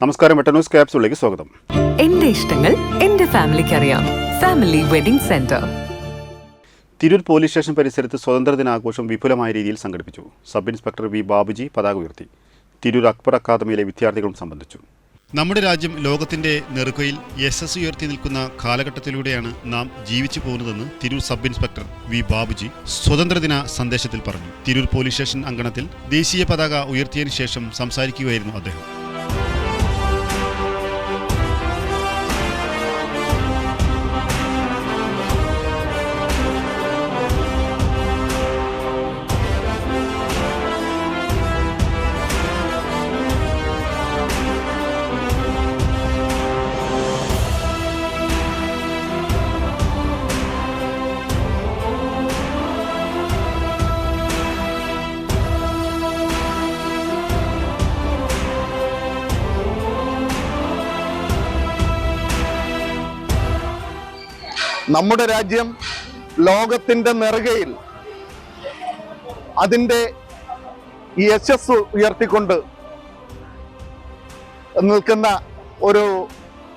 നമസ്കാരം വെട്ടന്യൂസ് ക്യാപ്സുകളിലേക്ക് സ്വാഗതം. എന്റെ ഇഷ്ടങ്ങൾ എന്റെ ഫാമിലിക്ക് അറിയാം. Family wedding centre. Tirur police station പരിസരത്ത് സ്വാതന്ത്ര്യദിനാഘോഷം വിപുലമായ രീതിയിൽ സംഘടിപ്പിച്ചു. സബ് ഇൻസ്പെക്ടർ വി ബാബുജി പതാക ഉയർത്തി. തിരൂർ അക്ബർ അക്കാദമിയിലെ വിദ്യാർത്ഥികളും സംബന്ധിച്ചു. നമ്മുടെ രാജ്യം ലോകത്തിന്റെ നെറുകയിൽ യശസ് ഉയർത്തി നിൽക്കുന്ന കാലഘട്ടത്തിലൂടെയാണ് നാം ജീവിച്ചു പോകുന്നതെന്ന് Tirur sub inspector V Babuji സ്വതന്ത്രദിന സന്ദേശത്തിൽ പറഞ്ഞു. തിരൂർ പോലീസ് സ്റ്റേഷൻ അങ്കണത്തിൽ ദേശീയ പതാക ഉയർത്തിയതിനു ശേഷം സംസാരിക്കുകയായിരുന്നു അദ്ദേഹം. നമ്മുടെ രാജ്യം ലോകത്തിന്റെ നെറുകയിൽ അതിന്റെ യശസ് ഉയർത്തിക്കൊണ്ട് നിൽക്കുന്ന ഒരു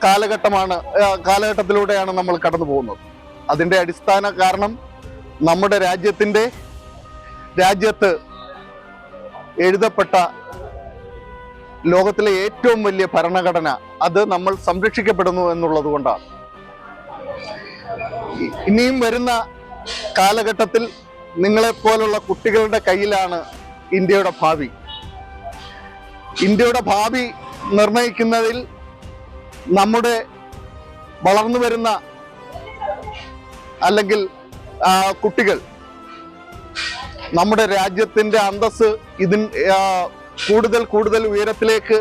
കാലഘട്ടമാണ് കാലഘട്ടത്തിലൂടെയാണ് നമ്മൾ കടന്നു പോകുന്നത്. അതിന്റെ അടിസ്ഥാന കാരണം നമ്മുടെ രാജ്യത്തിന്റെ രാജ്യത്ത് എഴുതപ്പെട്ട ലോകത്തിലെ ഏറ്റവും വലിയ ഭരണഘടന അത് നമ്മൾ സംരക്ഷിക്കപ്പെടുന്നു എന്നുള്ളത് കൊണ്ടാണ്. ഇനിയും വരുന്ന കാലഘട്ടത്തിൽ നിങ്ങളെപ്പോലുള്ള കുട്ടികളുടെ കയ്യിലാണ് ഇന്ത്യയുടെ ഭാവി. ഇന്ത്യയുടെ ഭാവി നിർണയിക്കുന്നതിൽ നമ്മുടെ വളർന്നു വരുന്ന അല്ലെങ്കിൽ കുട്ടികൾ നമ്മുടെ രാജ്യത്തിന്റെ അന്തസ് ഇതിൻ കൂടുതൽ കൂടുതൽ ഉയരത്തിലേക്ക്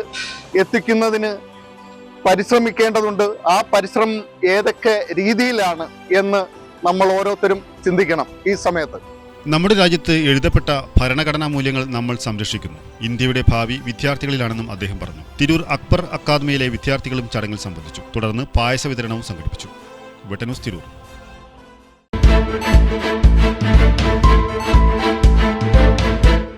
എത്തിക്കുന്നതിന് പരിശ്രമിക്കേണ്ടതുണ്ട്. ആ പരിശ്രമം ഏതൊക്കെ രീതിയിലാണ് എന്ന് നമ്മൾ ഓരോരുത്തരും ചിന്തിക്കണം ഈ സമയത്ത്. നമ്മുടെ രാജ്യത്ത് എഴുതപ്പെട്ട ഭരണഘടനാ മൂല്യങ്ങൾ നമ്മൾ സംരക്ഷിക്കുന്നു. ഇന്ത്യയുടെ ഭാവി വിദ്യാർത്ഥികളിലാണെന്നും അദ്ദേഹം പറഞ്ഞു. തിരൂർ അക്ബർ അക്കാദമിയിലെ വിദ്യാർത്ഥികളും ചടങ്ങിൽ സംബന്ധിച്ചു. തുടർന്ന് പായസ വിതരണവും സംഘടിപ്പിച്ചു. വെട്ടനൂസ് തിരൂർ.